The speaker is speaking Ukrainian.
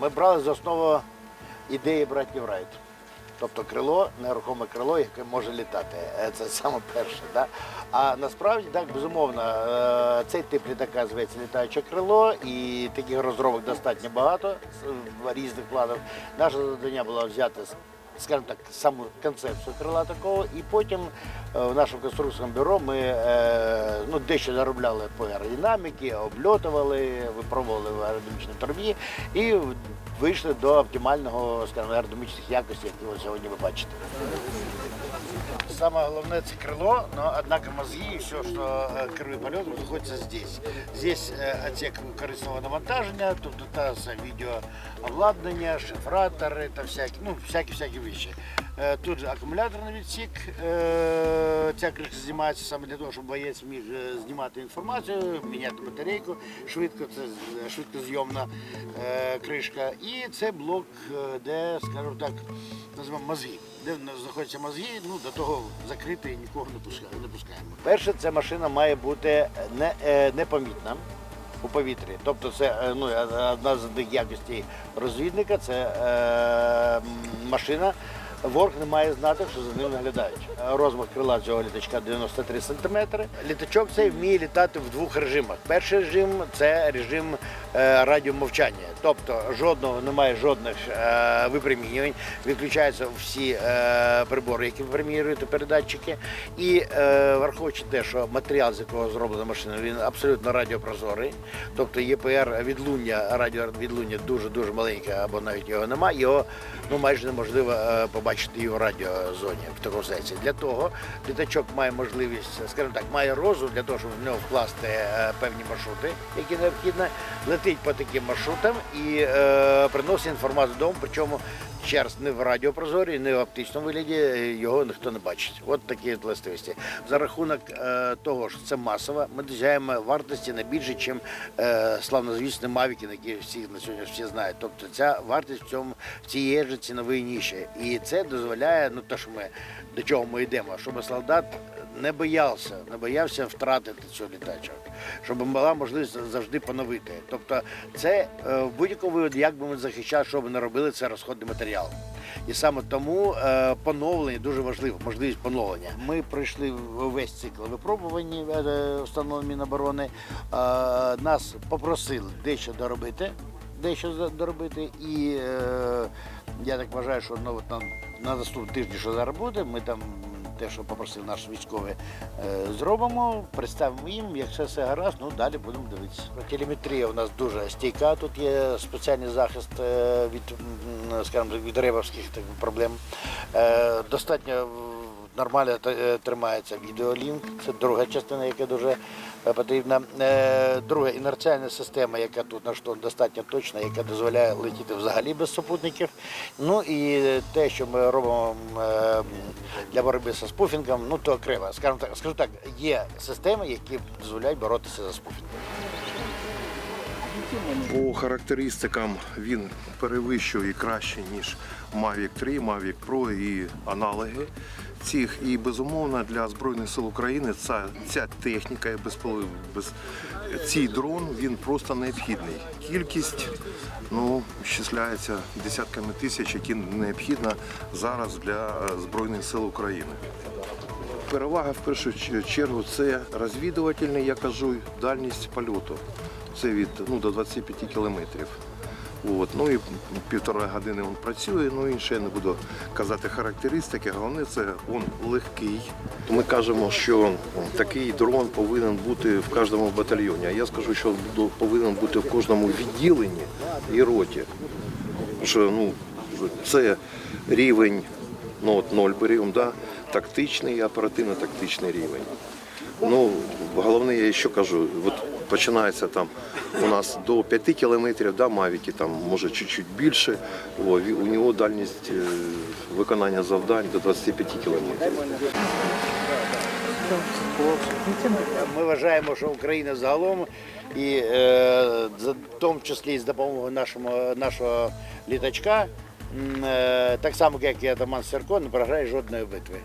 Ми брали за основу ідеї братів Райт. Тобто крило, нерухоме крило, яке може літати. Е, Це саме перше. Да? А насправді так, безумовно, е, цей тип літака зветься літаюче крило, і таких розробок достатньо багато в різних планах. Наше завдання було взяти скажімо так, саму концепцію крила такого, і потім е, в нашому конструкторському бюро ми е, ну, дещо заробляли по аеродинаміки, обльотували, випробували в аеродинамічній торбі і вийшли до оптимального скажімо, аеродинамічних якостей, які ви сьогодні ви бачите. Самое главное это крыло, но однако мозги и все, что э, керує польотом, знаходиться здесь. Здесь э, отсек корисного навантаження, тут дотація відеообладнання, шифратори та всякі, ну, всякі-всякі вещи. Е, Тут же акумуляторний відсік, е, ця кришка знімається саме для того, щоб боєць міг е, знімати інформацію, міняти батарейку швидко, це швидкозйомна кришка. І це блок, де, скажімо так, називаємо мозги, де знаходяться мозги, ну до того закритий нікого не пускаємо. Не пускаємо. Перше, ця машина має бути не, непомітна. У повітрі, тобто це ну, одна з якостей розвідника, це е, машина. Ворог не має знати, що за ним наглядають. Розмах крила цього літачка 93 см. Літачок цей вміє літати в двох режимах. Перший режим це режим е, радіомовчання, тобто жодного немає жодних е, випромінювань. Відключаються всі е, прибори, які випромінюють передатчики. І враховуючи те, що матеріал, з якого зроблена машина, він абсолютно радіопрозорий. Тобто ЄПР відлуння, радіовідлуння дуже дуже маленьке, або навіть його немає. Його ну майже неможливо е, побачити і у радіозоні в Трозеці. Для того літачок має можливість, скажімо так, має розум для того, щоб в нього вкласти е, певні маршрути, які необхідно, летить по таким маршрутам і е, приносить інформацію дому. причому раз не в радіопрозорі, не в оптичному вигляді е, його ніхто не бачить. От такі властивості. За рахунок е, того, що це масово, ми досягаємо вартості не більше, ніж е, славнозвісні мавіки, які всі на сьогодні всі знають. Тобто ця вартість в цьому в цій же ціновій ніші. І це дозволяє, ну те, що ми до чого ми йдемо, щоб солдат не боявся, не боявся втратити цю літачок, щоб була можливість завжди поновити. Тобто, це е, в будь-якому випадку, як би ми захищали, що б не робили, це розходний матеріал. І саме тому е, поновлення дуже важливо, можливість поновлення. Ми пройшли весь цикл випробувань установ Міноборони. Е, нас попросили дещо доробити, дещо доробити. І я так вважаю, що ну, на, на наступний тиждень, що зараз буде, ми там те, що попросив наш військовий, е, зробимо, представимо їм. Якщо все гаразд, ну далі будемо дивитися. Телеметрія у нас дуже стійка. Тут є спеціальний захист е, від, скажімо, від рибовських проблем. Е, Достатньо нормально тримається відеолінк. Це друга частина, яка дуже потрібна. Е, Друга інерціальна система, яка тут на що достатньо точна, яка дозволяє летіти взагалі без супутників. Ну і те, що ми робимо е, для боротьби зі спуфінгом, ну то окремо. Скажімо так, скажу так, є системи, які дозволяють боротися за спуфінгом. По характеристикам він перевищує краще, ніж Mavic 3, Mavic Pro і аналоги цих. І безумовно для Збройних сил України ця, ця техніка безполи- без цей дрон він просто необхідний. Кількість ну, щисляється десятками тисяч, які необхідна зараз для е, Збройних сил України. Перевага в першу чергу це розвідувальний, я кажу, дальність польоту. Це від ну, до 25 кілометрів. От. Ну і півтора години він працює, ну і ще не буду казати характеристики. Головне це він легкий. Ми кажемо, що такий дрон повинен бути в кожному батальйоні. А я скажу, що повинен бути в кожному відділенні і роті. Тому що ну, це рівень ну, от, ноль беремо, да? Тактичний і оперативно-тактичний рівень. Ну, головне, я ще кажу, от починається там у нас до 5 кілометрів, да, мавіки, там може чуть-чуть більше. О, у нього дальність е, виконання завдань до 25 кілометрів. Ми вважаємо, що Україна загалом, і е, в тому числі з допомогою нашого, нашого літачка, так само як і атаман Серко, не програє жодної битви.